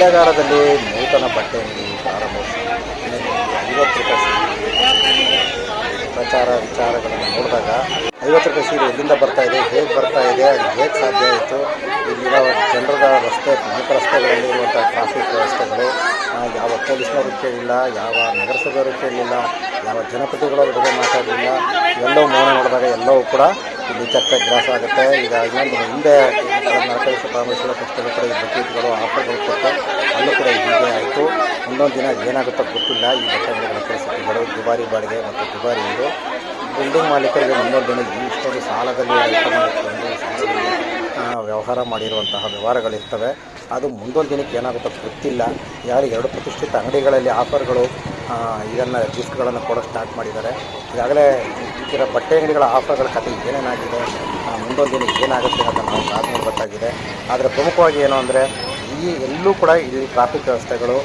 ಕೊಳ್ಳೇಗಾಲದಲ್ಲಿ ನೂತನ ಬಟ್ಟೆ ಅಂಗಡಿ ಐವತ್ತು ರೂಪಾಯಿ ಪ್ರಚಾರ ವಿಚಾರಗಳನ್ನು ನೋಡಿದಾಗ ಐವತ್ತು ರೂಪಾಯಿ ಸೀರೆ ಎಲ್ಲಿಂದ ಬರ್ತಾ ಇದೆ, ಹೇಗೆ ಬರ್ತಾ ಇದೆ, ಅದು ಹೇಗೆ ಸಾಧ್ಯ ಆಯಿತು? ಇಲ್ಲಿರೋ ಜನರದ ರಸ್ತೆ ಪ್ರಮುಖ ರಸ್ತೆಗಳಲ್ಲಿ ಇರುವಂಥ ಟ್ರಾಫಿಕ್ ವ್ಯವಸ್ಥೆಗಳು ಯಾವ ಪೊಲೀಸ್ನವರು ಕೇಳಿಲ್ಲ, ಯಾವ ನಗರಸಭೆಯವರು ಕೇಳಲಿಲ್ಲ ಯಾವ ಜನಪ್ರತಿನಿಧಿಗಳು ಅದ್ರ ಬಗ್ಗೆ ಮಾತಾಡಲಿಲ್ಲ ಎಲ್ಲವೂ ಮೌನ ನೋಡಿದಾಗ ಎಲ್ಲವೂ ಕೂಡ ಇಲ್ಲಿ ಚರ್ಚೆ ಗ್ರಾಸ ಆಗುತ್ತೆ. ಈಗ ಇನ್ನೊಂದು ಹಿಂದೆ ನರಕೇಶ ಪರಮೇಶ್ವರ ಪುಸ್ತಕ ಕೂಡ ಈ ಬಕೆಟ್ಗಳು ಆಫರ್ಗಳು ಕೊಟ್ಟು ಅಲ್ಲೂ ಕೂಡ ಹೀಗೆ ಆಯಿತು. ಇನ್ನೊಂದು ದಿನ ಏನಾಗುತ್ತೋ ಗೊತ್ತಿಲ್ಲ. ಈ ಬಟ್ಟೆಗಳ ಪರಿಸ್ಥಿತಿಗಳು ದುಬಾರಿ ಬಾಡಿಗೆ ಮತ್ತು ದುಬಾರಿ ಇದು. ಬಿಲ್ಡಿಂಗ್ ಮಾಲೀಕರಿಗೆ ಇನ್ನೊಂದು ದಿನ ಇಷ್ಟೊಂದು ಸಾಲದಲ್ಲಿ ವ್ಯವಹಾರ ಮಾಡಿರುವಂತಹ ವ್ಯವಹಾರಗಳಿರ್ತವೆ ಅದು ಮುಂದೊಂದು ದಿನಕ್ಕೆ ಏನಾಗುತ್ತೋ ಗೊತ್ತಿಲ್ಲ. ಯಾರು ಎರಡು ಪ್ರತಿಷ್ಠಿತ ಅಂಗಡಿಗಳಲ್ಲಿ ಆಫರ್ಗಳು ಇದನ್ನು ಗಿಫ್ಟ್ಗಳನ್ನು ಕೊಡೋ ಸ್ಟಾರ್ಟ್ ಮಾಡಿದ್ದಾರೆ. ಈಗಾಗಲೇ ಇದರ ಬಟ್ಟೆ ಅಂಗಡಿಗಳ ಆಫರ್ಗಳ ಕತೆ ಏನೇನಾಗಿದೆ ಮುಂದೊಂದು ದಿನ ಏನಾಗುತ್ತೆ ಅಂತ ನಾವು ಕಾದು ಗೊತ್ತಾಗಿದೆ. ಆದರೆ ಪ್ರಮುಖವಾಗಿ ಏನು ಅಂದರೆ, ಈ ಎಲ್ಲೂ ಕೂಡ ಇಲ್ಲಿ ಟ್ರಾಫಿಕ್ ವ್ಯವಸ್ಥೆಗಳು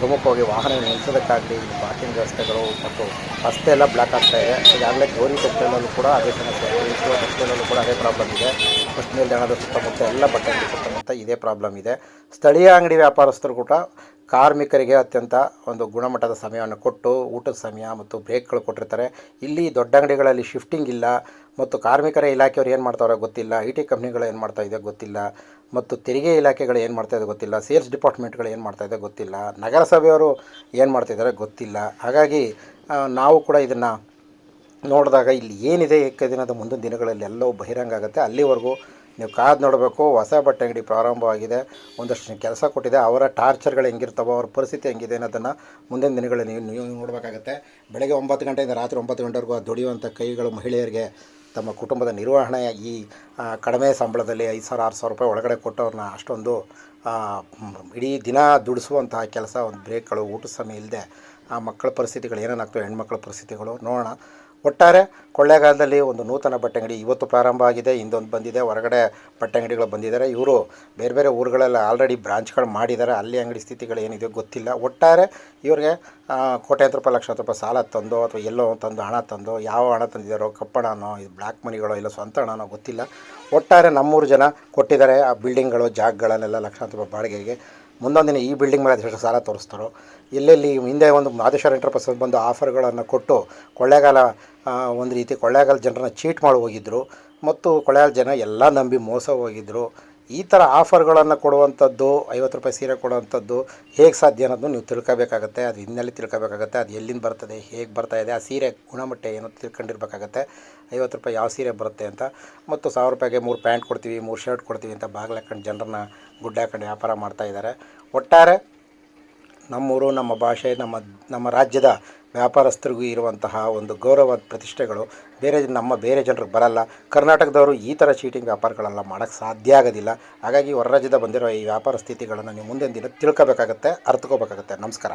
ಪ್ರಮುಖವಾಗಿ ವಾಹನ ನಿಲ್ಲಿಸೋದಕ್ಕಾಗಲಿ ಪಾರ್ಕಿಂಗ್ ವ್ಯವಸ್ಥೆಗಳು ಮತ್ತು ರಸ್ತೆ ಎಲ್ಲ ಬ್ಲಾಕ್ ಆಗ್ತಾ ಇದೆ. ಈಗಾಗಲೇ ಗೌರಿ ಟೆಕ್ಸ್ಟೈಲಲ್ಲೂ ಕೂಡ ಅದೇ ಸಮಸ್ಯೆ ಈಶ್ವರ ಕೂಡ ಅದೇ ಪ್ರಾಬ್ಲಮ್ ಇದೆ. ಫಸ್ಟ್ ನಿಲ್ದಾಣದ ಸುತ್ತಮುತ್ತ ಎಲ್ಲ ಬಟ್ಟೆ ಸುತ್ತಮುತ್ತ ಇದೇ ಪ್ರಾಬ್ಲಮ್ ಇದೆ. ಸ್ಥಳೀಯ ಅಂಗಡಿ ವ್ಯಾಪಾರಸ್ಥರು ಕೂಡ ಕಾರ್ಮಿಕರಿಗೆ ಅತ್ಯಂತ ಒಂದು ಗುಣಮಟ್ಟದ ಸಮಯವನ್ನು ಕೊಟ್ಟು ಊಟದ ಸಮಯ ಮತ್ತು ಬ್ರೇಕ್ಗಳು ಕೊಟ್ಟಿರ್ತಾರೆ. ಇಲ್ಲಿ ದೊಡ್ಡ ಅಂಗಡಿಗಳಲ್ಲಿ ಶಿಫ್ಟಿಂಗ್ ಇಲ್ಲ ಮತ್ತು ಕಾರ್ಮಿಕರ ಇಲಾಖೆಯವರು ಏನು ಮಾಡ್ತಾರೋ ಗೊತ್ತಿಲ್ಲ, ಐ ಟಿ ಕಂಪ್ನಿಗಳು ಏನು ಮಾಡ್ತಾ ಇದೆ ಗೊತ್ತಿಲ್ಲ ಮತ್ತು ತೆರಿಗೆ ಇಲಾಖೆಗಳು ಏನು ಮಾಡ್ತಾ ಇದೆ ಗೊತ್ತಿಲ್ಲ, ಸೇಲ್ಸ್ ಡಿಪಾರ್ಟ್ಮೆಂಟ್ಗಳು ಏನು ಮಾಡ್ತಾ ಇದೆ ಗೊತ್ತಿಲ್ಲ, ನಗರಸಭೆಯವರು ಏನು ಮಾಡ್ತಿದ್ದಾರೆ ಗೊತ್ತಿಲ್ಲ. ಹಾಗಾಗಿ ನಾವು ಕೂಡ ಇದನ್ನು ನೋಡಿದಾಗ ಇಲ್ಲಿ ಏನಿದೆ ಏಕದಿನದ ಮುಂದಿನ ದಿನಗಳಲ್ಲಿ ಎಲ್ಲವೂ ಬಹಿರಂಗ ಆಗುತ್ತೆ. ಅಲ್ಲಿವರೆಗೂ ನೀವು ಕಾದು ನೋಡಬೇಕು, ಹೊಸ ಬಟ್ಟೆ ಅಂಗಡಿ ಪ್ರಾರಂಭವಾಗಿದೆ, ಒಂದಷ್ಟು ಕೆಲಸ ಕೊಟ್ಟಿದೆ, ಅವರ ಟಾರ್ಚರ್ಗಳು ಹೆಂಗಿರ್ತಾವೋ, ಅವ್ರ ಪರಿಸ್ಥಿತಿ ಹೆಂಗಿದೆ ಅನ್ನೋದನ್ನು ಮುಂದಿನ ದಿನಗಳಲ್ಲಿ ನೀವು ನೀವು ನೋಡಬೇಕಾಗತ್ತೆ. ಬೆಳಗ್ಗೆ ಒಂಬತ್ತು ಗಂಟೆಯಿಂದ ರಾತ್ರಿ ಒಂಬತ್ತು ಗಂಟೆವರೆಗೂ ದುಡಿಯುವಂಥ ಕೈಗಳು ಮಹಿಳೆಯರಿಗೆ, ತಮ್ಮ ಕುಟುಂಬದ ನಿರ್ವಹಣೆ ಈ ಕಡಿಮೆ ಸಂಬಳದಲ್ಲಿ ಐದು ಸಾವಿರ, ಆರು ಸಾವಿರ ರೂಪಾಯಿ ಒಳಗಡೆ ಕೊಟ್ಟವ್ರನ್ನ ಅಷ್ಟೊಂದು ಇಡೀ ದಿನ ದುಡಿಸುವಂತಹ ಕೆಲಸ, ಒಂದು ಬ್ರೇಕ್ಗಳು, ಊಟದ ಸಮಯ ಇಲ್ಲದೆ ಆ ಮಕ್ಕಳ ಪರಿಸ್ಥಿತಿಗಳು ಏನೇನಾಗ್ತವೆ ಹೆಣ್ಮಕ್ಳ ಪರಿಸ್ಥಿತಿಗಳು ನೋಡೋಣ. ಒಟ್ಟಾರೆ ಕೊಳ್ಳೇಗಾಲದಲ್ಲಿ ಒಂದು ನೂತನ ಬಟ್ಟೆ ಅಂಗಡಿ ಇವತ್ತು ಪ್ರಾರಂಭ ಆಗಿದೆ ಇಂದೊಂದು ಬಂದಿದೆ, ಹೊರಗಡೆ ಬಟ್ಟೆ ಅಂಗಡಿಗಳು ಬಂದಿದ್ದಾರೆ. ಇವರು ಬೇರೆ ಬೇರೆ ಊರುಗಳಲ್ಲಿ ಆಲ್ರೆಡಿ ಬ್ರಾಂಚ್ಗಳು ಮಾಡಿದ್ದಾರೆ, ಅಲ್ಲಿ ಅಂಗಡಿ ಸ್ಥಿತಿಗಳು ಏನಿದೆ ಗೊತ್ತಿಲ್ಲ. ಒಟ್ಟಾರೆ ಇವ್ರಿಗೆ ಕೋಟ್ಯಾಂತರ ರೂಪಾಯಿ ಲಕ್ಷಾಂತರ ರೂಪಾಯಿ ಸಾಲ ತಂದೋ ಅಥವಾ ಎಲ್ಲೋ ತಂದು ಹಣ ತಂದೋ, ಯಾವ ಹಣ ತಂದಿದ್ದಾರೋ ಕಪ್ಪಣನೋ, ಇದು ಬ್ಲ್ಯಾಕ್ ಮನಿಗಳೋ, ಇಲ್ಲ ಸ್ವಂತ ಹಣನೋ ಗೊತ್ತಿಲ್ಲ. ಒಟ್ಟಾರೆ ನಮ್ಮೂರು ಜನ ಕೊಟ್ಟಿದ್ದಾರೆ ಆ ಬಿಲ್ಡಿಂಗ್ಗಳು ಜಾಗಗಳನ್ನೆಲ್ಲ ಲಕ್ಷಾಂತರ ರೂಪಾಯಿ ಬಾಡಿಗೆಗೆ. ಮುಂದೊಂದು ದಿನ ಈ ಬಿಲ್ಡಿಂಗ್ ಮೇಲೆ ಅದೆಷ್ಟು ಸಾಲ ತೋರಿಸ್ತಾರೋ, ಎಲ್ಲೆಲ್ಲಿ ಹಿಂದೆ ಒಂದು ಮಾದೇಶ್ವರ ಎಂಟರ್ಪ್ರೈಸ್ ಬಂದು ಆಫರ್ಗಳನ್ನು ಕೊಟ್ಟು ಕೊಳ್ಳೇಗಾಲ ಒಂದು ರೀತಿ ಕೊಳ್ಳೇಗಾಲ ಜನರನ್ನ ಚೀಟ್ ಮಾಡಿ ಹೋಗಿದ್ದರು ಮತ್ತು ಕೊಳ್ಳೇಗಾಲ ಜನ ಎಲ್ಲ ನಂಬಿ ಮೋಸ ಹೋಗಿದ್ದರು ಈ ಥರ ಆಫರ್ಗಳನ್ನು ಕೊಡುವಂಥದ್ದು ಐವತ್ತು ರೂಪಾಯಿ ಸೀರೆ ಕೊಡುವಂಥದ್ದು ಹೇಗೆ ಸಾಧ್ಯ ಅನ್ನೋದು ನೀವು ತಿಳ್ಕೊಬೇಕಾಗತ್ತೆ, ಅದು ಹಿನ್ನೆಲೆ ತಿಳ್ಕೊಬೇಕಾಗತ್ತೆ, ಅದು ಎಲ್ಲಿಂದ ಬರ್ತದೆ, ಹೇಗೆ ಬರ್ತಾ ಇದೆ, ಆ ಸೀರೆ ಗುಣಮಟ್ಟ ಏನು ತಿಳ್ಕೊಂಡಿರ್ಬೇಕಾಗತ್ತೆ. ಐವತ್ತು ರೂಪಾಯಿ ಯಾವ ಸೀರೆ ಬರುತ್ತೆ ಅಂತ, ಮತ್ತು ಸಾವಿರ ರೂಪಾಯಿಗೆ ಮೂರು ಪ್ಯಾಂಟ್ ಕೊಡ್ತೀವಿ, ಮೂರು ಶರ್ಟ್ ಕೊಡ್ತೀವಿ ಅಂತ ಬಾಗಿಲು ಹಾಕೊಂಡು ಜನರನ್ನ ಗುಡ್ಡ ಹಾಕೊಂಡು ವ್ಯಾಪಾರ ಮಾಡ್ತಾ ಇದ್ದಾರೆ. ಒಟ್ಟಾರೆ ನಮ್ಮೂರು, ನಮ್ಮ ಭಾಷೆ, ನಮ್ಮ ನಮ್ಮ ರಾಜ್ಯದ ವ್ಯಾಪಾರಸ್ಥರಿಗೂ ಇರುವಂತಹ ಒಂದು ಗೌರವ ಪ್ರತಿಷ್ಠೆಗಳು ಬೇರೆ ನಮ್ಮ ಬೇರೆ ಜನರಿಗೆ ಬರಲ್ಲ. ಕರ್ನಾಟಕದವರು ಈ ಥರ ಚೀಟಿಂಗ್ ವ್ಯಾಪಾರಗಳೆಲ್ಲ ಮಾಡೋಕ್ಕೆ ಸಾಧ್ಯ ಆಗೋದಿಲ್ಲ. ಹಾಗಾಗಿ ಹೊರ ರಾಜ್ಯದ ಬಂದಿರೋ ಈ ವ್ಯಾಪಾರ ಸ್ಥಿತಿಗಳನ್ನು ನೀವು ಮುಂದಿನ ದಿನ ತಿಳ್ಕೊಬೇಕಾಗತ್ತೆ, ಅರ್ಥಕೋಬೇಕಾಗತ್ತೆ. ನಮಸ್ಕಾರ.